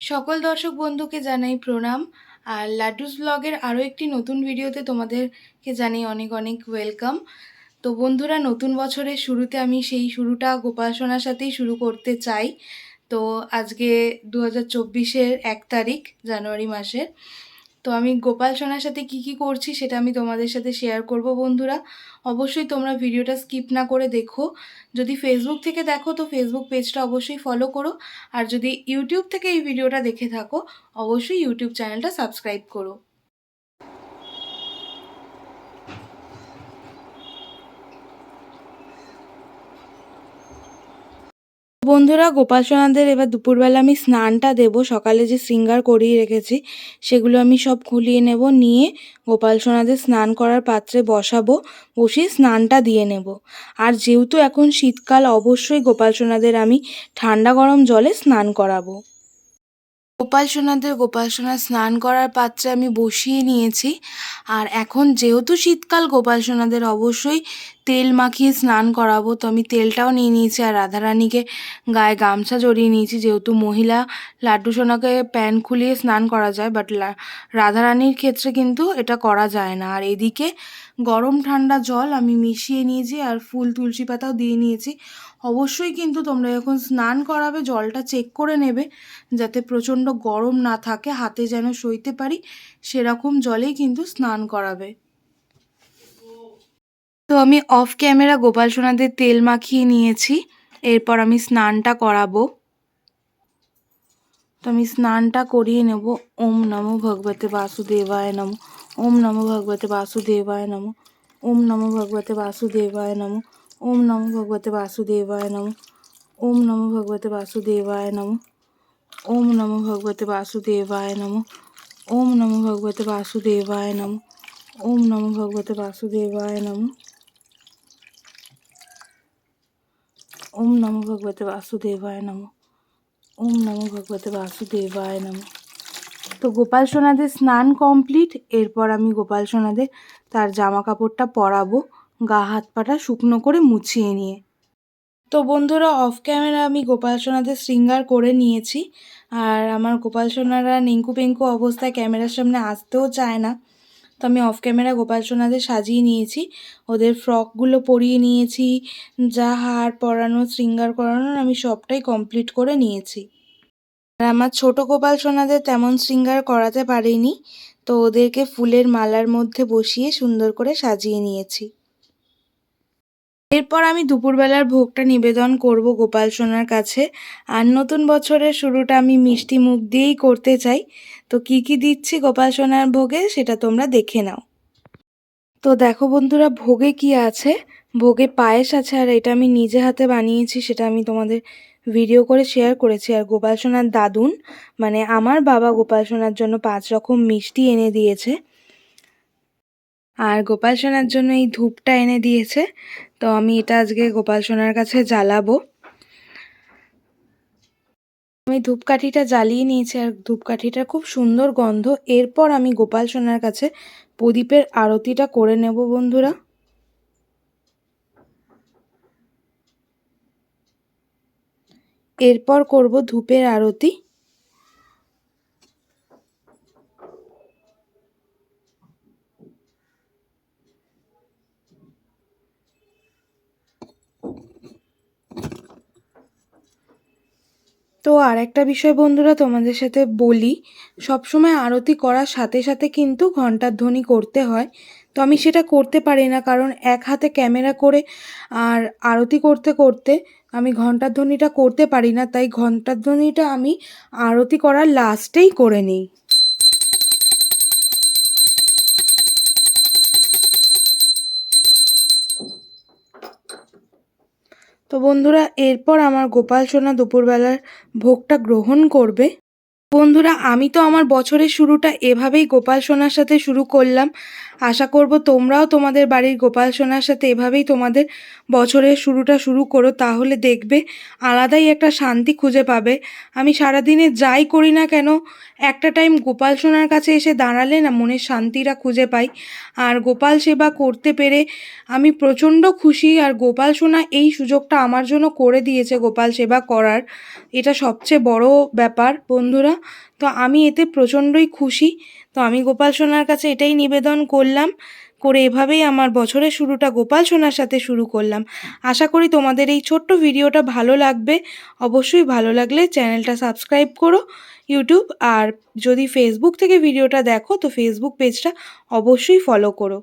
সকল দর্শক বন্ধুকে জানাই প্রণাম। আর লাড্ডুস ব্লগের আরও একটি নতুন ভিডিওতে তোমাদেরকে জানাই অনেক অনেক ওয়েলকাম। তো বন্ধুরা, নতুন বছরের শুরুতে আমি সেই শুরুটা গোপাল সোনার সাথেই শুরু করতে চাই। তো আজকে দু হাজার চব্বিশের এক তারিখ, জানুয়ারি মাসের। তো আমি গোপাল সোনার সাথে কি কি করছি সেটা আমি তোমাদের সাথে শেয়ার করব, বন্ধুরা। অবশ্যই তোমরা ভিডিওটা স্কিপ না করে দেখো। যদি ফেসবুক থেকে দেখো, তো ফেসবুক পেজটা অবশ্যই ফলো করো। আর যদি ইউটিউব থেকে এই ভিডিওটা দেখে থাকো, অবশ্যই ইউটিউব চ্যানেলটা সাবস্ক্রাইব করো। বন্ধুরা, গোপাল সোনাদের এবার দুপুরবেলা আমি স্নানটা দেব। সকালে যে শৃঙ্গার করিয়ে রেখেছি, সেগুলো আমি সব খুলিয়ে নেব, নিয়ে গোপাল সোনাদের স্নান করার পাত্রে বসাবো, বসিয়ে স্নানটা দিয়ে নেব। আর যেহেতু এখন শীতকাল, অবশ্যই গোপাল সোনাদের আমি ঠান্ডা গরম জলে স্নান করাবো। গোপাল সোনাদের, গোপাল সোনা স্নান করার পাত্রে আমি বসিয়ে নিয়েছি। আর এখন যেহেতু শীতকাল, গোপাল সোনাদের অবশ্যই তেল মাখিয়ে স্নান করাবো। তো আমি তেলটাও নিয়ে নিয়েছি আর রাধারানীকে গায়ে গামছা জড়িয়ে নিয়েছি। যেহেতু মহিলা, লাড্ডু সোনাকে প্যান্ট খুলিয়ে স্নান করা যায় বাট রাধারানীর ক্ষেত্রে কিন্তু এটা করা যায় না। আর এদিকে গরম ঠান্ডা জল আমি মিশিয়ে নিয়েছি আর ফুল, তুলসী পাতাও দিয়ে নিয়েছি। অবশ্যই কিন্তু তোমরা যখন স্নান করাবে, জলটা চেক করে নেবে, যাতে প্রচণ্ড গরম না থাকে, হাতে যেন সইতে পারি, সেরকম জলেই কিন্তু স্নান করাবে। তো আমি অফ ক্যামেরা গোপাল সোনাদের তেল মাখিয়ে নিয়েছি, এরপর আমি স্নানটা করাবো। তো আমি স্নানটা করিয়ে নেব, ওম নমো ভগবতে বাসুদেবায় নমো, ওম নমো ভগবতে বাসুদেবায় নমো, ওম নমো ভগবতে বাসুদেবায় নমো। ওম নমো ভগবতে বাসুদেবায় নমো। ওম নমো ভগবতে বাসুদেবায় নমো। ওম নমো ভগবতে বাসুদেবায় নমো। ওম নমো ভগবতে বাসুদেবায় নমো। ওম নমো ভগবতে বাসুদেবায় নমো। ওম নমো ভগবতে বাসুদেবায় নমো। ওম নমো ভগবতে বাসুদেবায় নমো। তো গোপাল সোনাদের স্নান কমপ্লিট, এরপর আমি গোপাল সোনাদের তার জামা কাপড়টা পরাবো। গা হাত পাটা শুকনো করে মুছিয়ে নিয়ে। তো বন্ধুরা অফ ক্যামেরা আমি গোপাল সোনাদের শৃঙ্গার করে নিয়েছি। আর আমার গোপাল সোনারা নেঙ্কু পেঙ্কু অবস্থায় ক্যামেরার সামনে আসতেও চায় না। তো আমি অফ ক্যামেরা গোপাল সোনাদের সাজিয়ে নিয়েছি। ওদের ফ্রকগুলো পরিয়ে নিয়েছি। যা হার পরানো, শৃঙ্গার করানোর আমি সবটাই কমপ্লিট করে নিয়েছি। আর আমার ছোট গোপাল সোনাদের তেমন শৃঙ্গার করাতে পারিনি। তো ওদেরকে ফুলের মালার মধ্যে বসিয়ে সুন্দর করে সাজিয়ে নিয়েছি। এরপর আমি দুপুরবেলার ভোগটা নিবেদন করব গোপাল সোনার কাছে। আর নতুন বছরের শুরুটা আমি মিষ্টি মুখ দিয়েই করতে চাই। তো কি কি দিচ্ছি গোপাল সোনার ভোগে সেটা তোমরা দেখে নাও। তো দেখো বন্ধুরা, ভোগে কি আছে? ভোগে পায়েস আছে আর এটা আমি নিজে হাতে বানিয়েছি, সেটা আমি তোমাদের ভিডিও করে শেয়ার করেছি। আর গোপাল সোনার দাদুন মানে আমার বাবা গোপাল সোনার জন্য পাঁচ রকম মিষ্টি এনে দিয়েছে। আর গোপাল সোনার জন্য এই ধূপটা এনে দিয়েছে। তো আমি এটা আজকে গোপাল সোনার কাছে জ্বালাবো। আমি ধূপকাঠিটা জ্বালিয়ে নিয়েছি আর ধূপকাঠিটার খুব সুন্দর গন্ধ। এরপর আমি গোপাল সোনার কাছে প্রদীপের আরতিটা করে নেব বন্ধুরা। এরপর করব ধূপের আরতি। তো আর একটা বিষয় বন্ধুরা তোমাদের সাথে বলি, সবসময় আরতি করার সাথে সাথে কিন্তু ঘণ্টার ধ্বনি করতে হয়। তো আমি সেটা করতে পারি না কারণ এক হাতে ক্যামেরা করে আর আরতি করতে করতে আমি ঘণ্টার ধ্বনিটা করতে পারি না, তাই ঘণ্টার ধ্বনিটা আমি আরতি করার লাস্টেই করে নিই। তো বন্ধুরা, এরপর আমার গোপাল সোনা দুপুরবেলার ভোগটা গ্রহণ করবে। বন্ধুরা, আমি তো আমার বছরের শুরুটা এভাবেই গোপাল সোনার সাথে শুরু করলাম। আশা করব তোমরাও তোমাদের বাড়ির গোপাল সোনার সাথে এভাবেই তোমাদের বছরের শুরুটা শুরু করো। তাহলে দেখবে আলাদাই একটা শান্তি খুঁজে পাবে। আমি সারাদিনে যাই করি না কেন একটা টাইম গোপাল সোনার কাছে এসে দাঁড়ালে না মনের শান্তিরা খুঁজে পাই। আর গোপাল সেবা করতে পেরে আমি প্রচণ্ড খুশি আর গোপাল সোনা এই সুযোগটা আমার জন্য করে দিয়েছে গোপাল সেবা করার। এটা সবচেয়ে বড় ব্যাপার বন্ধুরা। তো আমি এতে প্রচণ্ডই খুশি। তো আমি গোপাল সোনার কাছে এটাই নিবেদন করলাম করে এভাবেই আমার বছরের শুরুটা গোপাল সোনার সাথে শুরু করলাম। আশা করি তোমাদের এই ছোট্ট ভিডিওটা ভালো লাগবে। অবশ্যই ভালো লাগলে চ্যানেলটা সাবস্ক্রাইব করো, ইউটিউব আর যদি ফেসবুক থেকে ভিডিওটা দেখো, তো ফেসবুক পেজটা অবশ্যই ফলো করো।